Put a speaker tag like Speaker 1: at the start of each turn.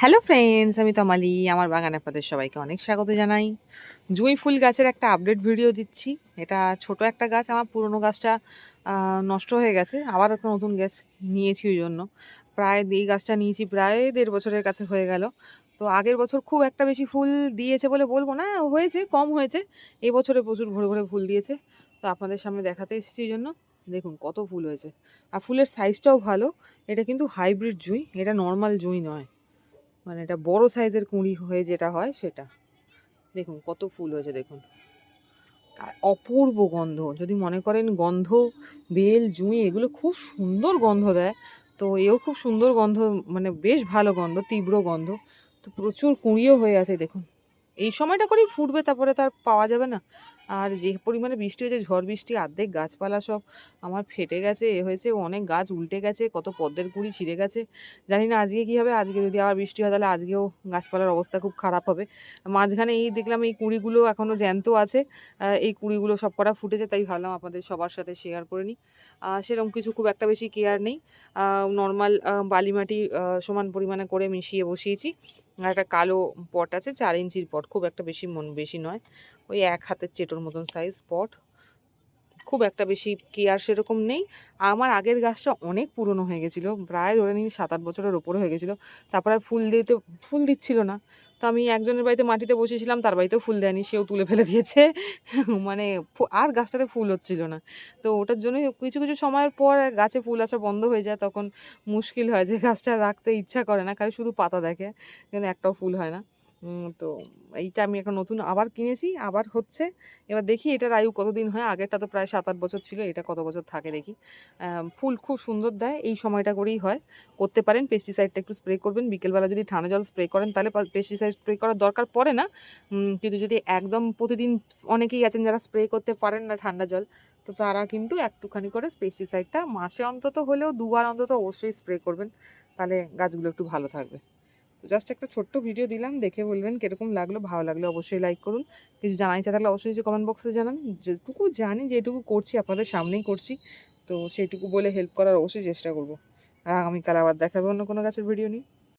Speaker 1: Hello friends আমি তমালি, আমার বাগানে আপনাদের সবাইকে অনেক স্বাগত জানাই। জুঁই ফুল গাছের একটা আপডেট ভিডিও দিচ্ছি। এটা ছোট একটা গাছ, আমার পুরনো গাছটা নষ্ট হয়ে গেছে। আবার একটা নতুন গাছ নিয়েছি ওই জন্য। প্রায় এই গাছটা নিয়েছি প্রায় দেড় বছরের কাছে হয়ে গেল। তো আগের বছর খুব একটা বেশি ফুল দিয়েছে বলে বলব না, হয়েছে, কম হয়েছে। এবছরে প্রচুর ভরে ভরে ফুল দিয়েছে। তো আপনাদের সামনে দেখাতে এসেছি জন্য। দেখুন কত ফুল হয়েছে। আর ফুলের সাইজটাও ভালো। এটা কিন্তু হাইব্রিড জুঁই, এটা নর্মাল জুঁই নয়। মানে এটা বড় সাইজের কুঁড়ি হয়ে যেটা হয় সেটা। দেখুন কত ফুল হয়েছে দেখুন। আর অপূর্ব গন্ধ, যদি মনে করেন গন্ধ, বেল, জুঁই এগুলো খুব সুন্দর গন্ধ দেয়। তো এও খুব সুন্দর গন্ধ মানে বেশ ভালো গন্ধ, তীব্র গন্ধ। তো প্রচুর কুঁড়িও হয়ে আছে দেখুন। এই সময়টা করেই ফুটবে, তারপরে তার পাওয়া যাবে না। আর যে পরিমাণে বৃষ্টি হয়েছে, ঝড় বৃষ্টি, অর্ধেক গাছপালা সব আমার ফেটে গেছে, এ হয়েছে অনেক গাছ উল্টে গেছে, কত পদ্মের কুঁড়ি ছিঁড়ে গেছে। জানি না আজকে কী হবে, আজকে যদি আবার বৃষ্টি হয় তাহলে আজকেও গাছপালার অবস্থা খুব খারাপ হবে। মাঝখানে এই দেখলাম এই কুঁড়িগুলো এখনও জ্যান্ত আছে এই কুঁড়িগুলো সব কটা ফুটেছে, তাই ভাবলাম আপনাদের সবার সাথে শেয়ার করে নিই। সেরকম কিছু খুব একটা বেশি কেয়ার নেই। নর্মাল বালি মাটি সমান পরিমাণে করে মিশিয়ে বসিয়েছি। একটা কালো পট আছে, চার ইঞ্চির পট খুব একটা বেশি মন, বেশি নয়। ওই এক হাতের চেটোর মতন সাইজ পট খুব একটা বেশি কেয়ার সেরকম নেই। আমার আগের গাছটা অনেক পুরনো হয়ে গেছিল, প্রায় ধরে নিন সাত আট বছরের ওপরে হয়ে গেছিল। তারপর আর ফুল দিতে, ফুল দিচ্ছিল না। তো আমি একজনের বাড়িতে মাটিতে বসেছিলাম, তার বাড়িতেও ফুল দেয়নি, সেও তুলে ফেলে দিয়েছে। মানে আর গাছটাতে ফুল হচ্ছিল না। তো ওটার জন্য কিছু কিছু সময়ের পর গাছে ফুল আসা বন্ধ হয়ে যায়, তখন মুশকিল হয় যে গাছটা রাখতে ইচ্ছা করে না কারণ শুধু পাতা দেখে, কিন্তু একটাও ফুল হয় না। তো এইটা আমি এখন নতুন আবার কিনেছি, আবার হচ্ছে। এবার দেখি এটার আয়ু কতদিন হয়? আগেরটা তো প্রায় সাত আট বছর ছিল, এটা কত বছর থাকে দেখি। ফুল খুব সুন্দর দেয়, এই সময়টা করেই হয়। করতে পারেন পেস্টিসাইডটা একটু স্প্রে করবেন। বিকেলবেলা যদি ঠান্ডা জল স্প্রে করেন, তাহলে পেস্টিসাইড স্প্রে করার দরকার পড়ে না। কিন্তু যদি একদম প্রতিদিন অনেকেই আছেন যারা স্প্রে করতে পারেন না ঠান্ডা জল, তো তারা কিন্তু একটুখানি করে পেস্টিসাইডটা মাসে অন্তত হলেও দুবার অন্তত অবশ্যই স্প্রে করবেন। তাহলে গাছগুলো একটু ভালো থাকবে। জাস্ট একটা ছোট্ট ভিডিও দিলাম, দেখে বলবেন কীরকম লাগল, ভালো লাগল অবশ্যই লাইক করুন। কিছু জানাই ইচ্ছা থাকলে অবশ্যই নিচে কমেন্ট বক্সে জানান। যেটুকু জানি, যেটুকু করছি, আপনাদের সামনেই করছি। তো সেইটুকু বলে হেল্প করার অবশ্যই চেষ্টা করব। আর আগামীকাল আবার দেখাবে অন্য কোনো গাছের ভিডিও নিয়ে।